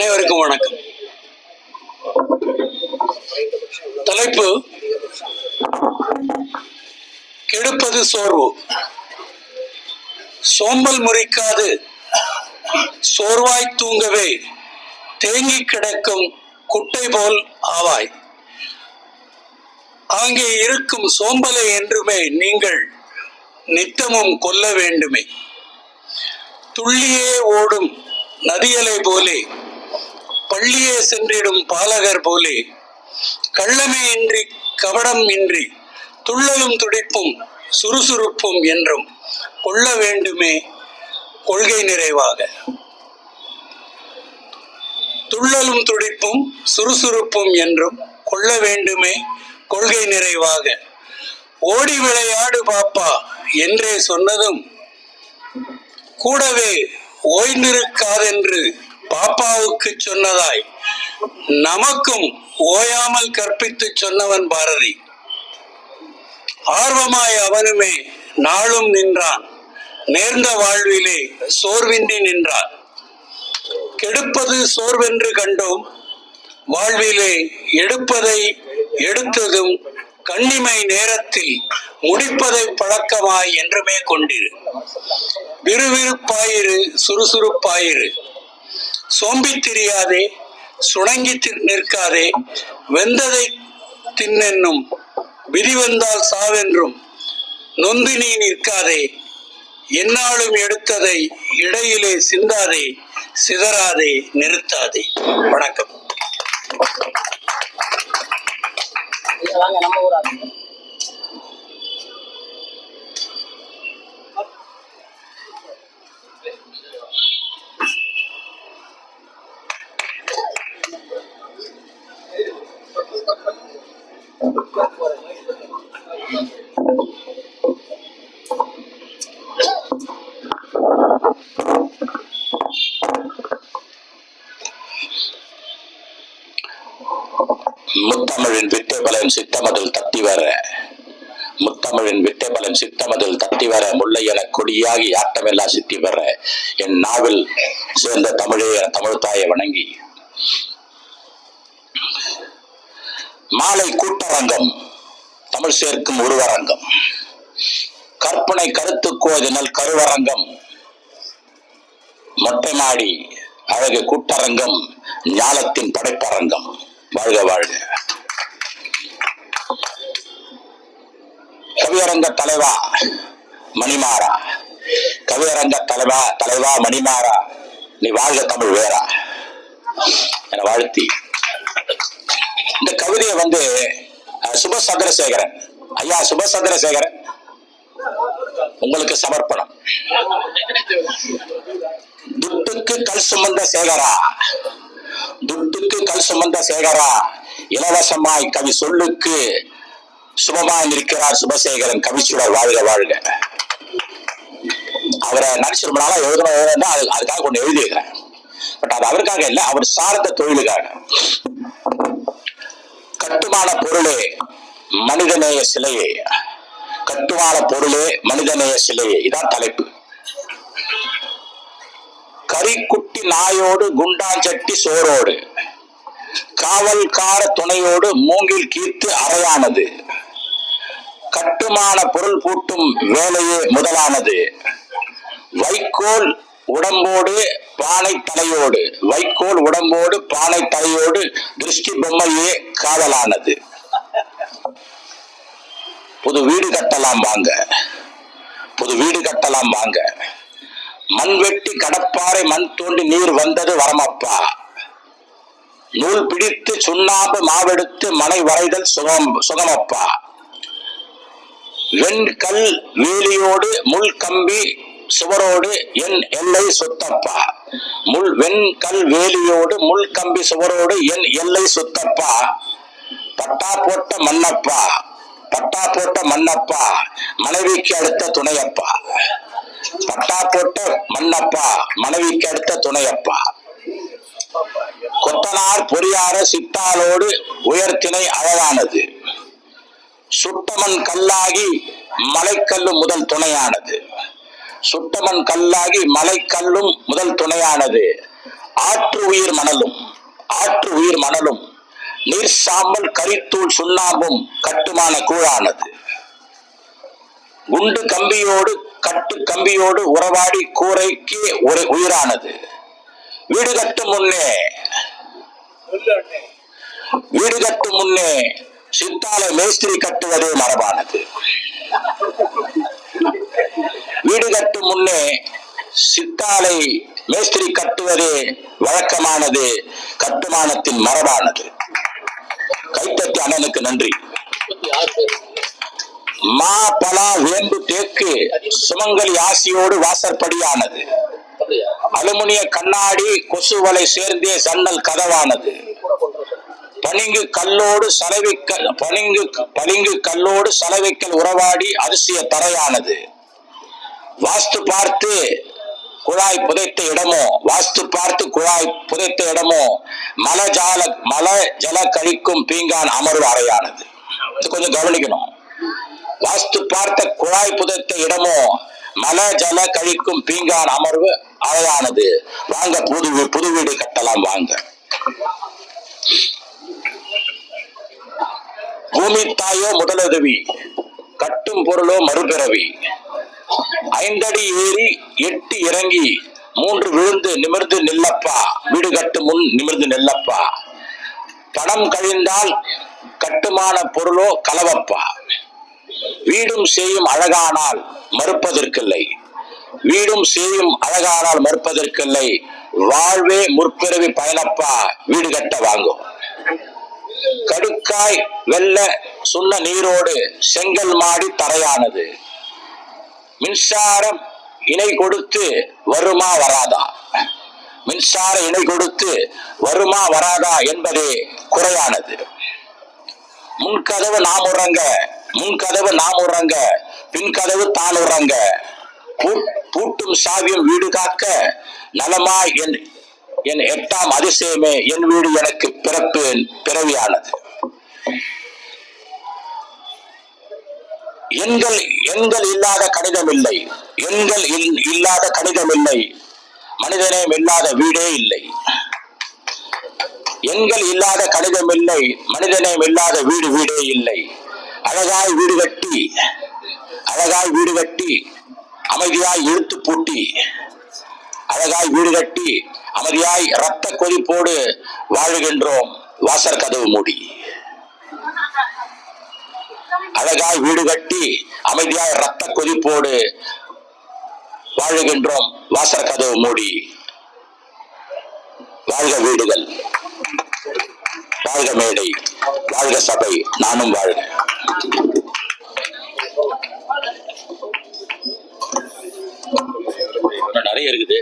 அனைவருக்கும் வணக்கம். தலைப்பு கெடுப்பது சோர்வு. சோம்பல் முறிக்காது. சோர்வாய் தூங்கவே. தேங்கி கிடக்கும் குட்டை போல் ஆவாய். அங்கே இருக்கும் சோம்பலை என்றுமே நீங்கள் நித்தமும் கொல்ல வேண்டுமே. துள்ளியே ஓடும் நதியலை போலே பள்ளியே சென்றிடும் பாலகர் போலே. கள்ளமே இன்றி கபடம் இன்றி துள்ளலும் துடிப்பும் சுறுசுறுப்பும் என்றும் கொள்ள வேண்டுமே கொள்கை நிறைவாக. துள்ளலும் துடிப்பும் சுறுசுறுப்பும் என்றும் கொள்ள வேண்டுமே கொள்கை நிறைவாக. ஓடி விளையாடு பாப்பா என்றே சொன்னதும் கூடவே ஓய்ந்திருக்காதென்று பாப்பாவுக்கு சொன்னதாய் நமக்கும் ஓயாமல் கற்பித்து சொன்னவன் பாரதி. ஆர்வமாய் அவனுமே நாளும் நின்றான். நேர்ந்த வாழ்விலே சோர்வின்றி நின்றான். கெடுப்பது சோர்வென்று கண்டோம். வாழ்விலே எடுப்பதை எடுத்ததும் கண்ணிமை நேரத்தில் முடிப்பதை பழக்கமாய் என்றுமே கொண்டிரு. விறுவிறுப்பாயிரு சுறுசுறுப்பாயிரு. சோம்பித் திரியாதே சுணங்கி தி- நிற்காதே வெந்ததை தின்னென்னும் விதி வந்தால் சாவென்றும் நொந்து நீ நிற்காதே எந்நாளும் எடுத்ததை இடையிலே சிந்தாதே சிதறாதே நிறுத்தாதே. வணக்கம். வாங்க நம்ம ஊராக முத்தமிழின் வித்தைபலன் சித்தமதில் தத்தி வர. முத்தமிழின் வித்தைபலன் சித்தமதில் தத்தி வர. முல்லை என கொடியாகி ஆட்டமெல்லா சித்தி வர என் நாவில் சேர்ந்த தமிழே என தமிழ் தாயை வணங்கி. மாலை கூட்டரங்கம் தமிழ் சேர்க்கும் உருவரங்கம். கற்பனை கருத்து கோதினல் கருவரங்கம். மொட்டை மாடி அழகு கூட்டரங்கம் ஞாலத்தின் படைப்பரங்கம். வாழ்க வாழ்க. கவியரங்க தலைவா மணிமாறா. கவியரங்க தலைவா தலைவா மணிமாறா. நீ வாழ்க தமிழ் வேறா. என வாழ்த்தி. இந்த கவிதையை வந்து சுப சந்திரசேகரன் ஐயா சுப சந்திரசேகரன் உங்களுக்கு சமர்ப்பணம். துட்டுக்கு கல் சுமந்த சேகரா. துட்டுக்கு சுமந்த சேகரா இலவசமாய் கவி சொல்லுக்கு சுபமாய் நிற்கிறார் சுபசேகரன். கவிச்சுடர் வாழ்க வாழ்க. அவரை நினைச்சு ரொம்ப நாளா எழுதணும் எழுதணும் அது அதுக்காக கொண்டு எழுதியிருக்கிறேன் பட் அது அவருக்காக இல்லை அவர் சார்ந்த தொழிலுக்காக. கட்டுமான பொருளே மனிதநேய சிலையே. கட்டுமான பொருளே மனிதநேய சிலையே. இதான் தலைப்பு. கறிக்குட்டி நாயோடு குண்டாஞ்சட்டி சோரோடு. காவல்கார துணையோடு மூங்கில் கீர்த்து அறையானது. கட்டுமான பொருள் பூட்டும் வேலையே முதலானது. வைக்கோல் உடம்போடு பானை தலையோடு வைக்கோல் உடம்போடு பானை தலையோடு திருஷ்டி பொம்மையே காதலானது புது வீடு கட்டலாம் வாங்க. புது வீடு கட்டலாம் வாங்க. மண் வெட்டி கடப்பாறை மண் தோண்டி நீர் வந்தது வரமப்பா. நூல் பிடித்து சுண்ணாம்பு மாவெடுத்து மனை வரைதல் சுகம் சுகமப்பா. வெண்கல் வேலியோடு முள் கம்பி சுவரோடு என் எல்லை சுத்தப்பா. முள் வெண்கல் வேலியோடு முள் கம்பி சுவரோடு என் எல்லை சுத்தப்பா. பட்டா போட்ட மன்னப்பா. பட்டா போட்ட மண்ணப்பா மனைவிக்கு அடுத்த துணையப்பா. பட்டா போட்ட மன்னப்பா. மனைவிக்கு அடுத்த துணையப்பா. கொத்தனார் பொறியார சித்தாலோடு உயர்த்தினை அழகானது. சுட்டமன் கல்லாகி மலைக்கல்லும் முதல் துணையானது. சுட்டமன் கல்லாகி மலைக்கல்லும் முதல் துணையானது. ஆற்று உயிர் மணலும் ஆற்று உயிர் மணலும் நீர் சாம்பல் கரித்தூள் சுண்ணாம்பும் கட்டுமான கூழானது. குண்டு கம்பியோடு கட்டு கம்பியோடு உறவாடி கூரைக்கே ஒரு உயிரானது. வீடு கட்டும் முன்னே. வீடு கட்டும் முன்னே சித்தால மேஸ்திரி கட்டுவதே மரபானது. வீடு கட்டும் முன்னே சித்தாலை மேஸ்திரி கட்டுவதே வழக்கமானது கட்டுமானத்தின் மரபானது. கைத்தட்டி அண்ணனுக்கு நன்றி. மா பலா வேம்பு தேக்கு சுமங்கலி ஆசியோடு வாசற்படியானது. அலுமினிய கண்ணாடி கொசுவலை சேர்ந்தே சன்னல் கதவானது. பனிங்கு கல்லோடு சலவிக்கல் பனிங்கு பளிங்கு கல்லோடு சலவிக்கல் உறவாடி அதிசய தரையானது. வாஸ்து பார்த்து குழாய் புதைத்த இடமோ வாஸ்து பார்த்து குழாய் புதைத்த இடமோ மல ஜால மல ஜல கழிக்கும் பீங்கான் அமர்வு அறையானது. இது கொஞ்சம் கவனிக்கணும். வாஸ்து பார்த்த குழாய் புதைத்த இடமோ மல ஜல கழிக்கும் பீங்கான் அமர்வு அழகானது வாங்க புது புது வீடு கட்டலாம் வாங்க. பூமி தாயோ முதலுதவி கட்டும் பொருளோ மறுபிறவி. ஐந்தடி ஏறி எட்டு இறங்கி மூன்று விழுந்து நிமிர்ந்து நில்லப்பா. வீடு கட்டு முன் நிமிர்ந்து நில்லப்பா. பணம் கழிந்தால் கட்டுமான பொருளோ கலவப்பா. வீடும் செய்யும் அழகானால் மறுப்பதற்கில்லை. வீடும் செய்யும் அழகானால் மறுப்பதற்கில்லை. வாழ்வே முற்பிறவி பயணப்பா வீடு கட்ட வாங்கும் கடுக்காய் வெள்ள சுண்ண நீரோடு செங்கல் மாடி தரையானது. மின்சாரம் இணை கொடுத்து வருமா வராதா? மின்சார இணை கொடுத்து வருமா வராதா என்பதே குறையானது. முன்கதவு நாம் உறங்க முன்கதவு நாம் உறங்க பின்கதவு தான் உறங்க. பூட்டும் சாவியும் வீடு காக்க நலமாய் என் என் எட்டாம் அதிசயமே என் வீடு எனக்கு பிறப்பு பிறவியானது. எண்கள் எண்கள் இல்லாத கணிதம் இல்லை எண்கள் இல்- இல்லாத கணிதம் இல்லை மனிதநேயம் இல்லாத வீடே இல்லை. எண்கள் இல்லாத கணிதம் இல்லை மனிதநேயம் இல்லாத வீடு வீடே இல்லை. அழகாய் வீடு கட்டி அழகாய் வீடு கட்டி அமைதியாய் இழுத்து பூட்டி அழகாய் வீடு கட்டி அமைதியாய் ரத்த கொதிப்போடு வாழுகின்றோம். வாசர் கதவு மூடி. அழகாய் வீடு கட்டி அமைதியாய் ரத்த கொதிப்போடு வாழுகின்றோம். வாசர் கதவு மூடி. வாழ்க வீடுகள். வாழ்க மேடை. வாழ்க சபை. நானும் வாழ்க. நிறைய இருக்குது.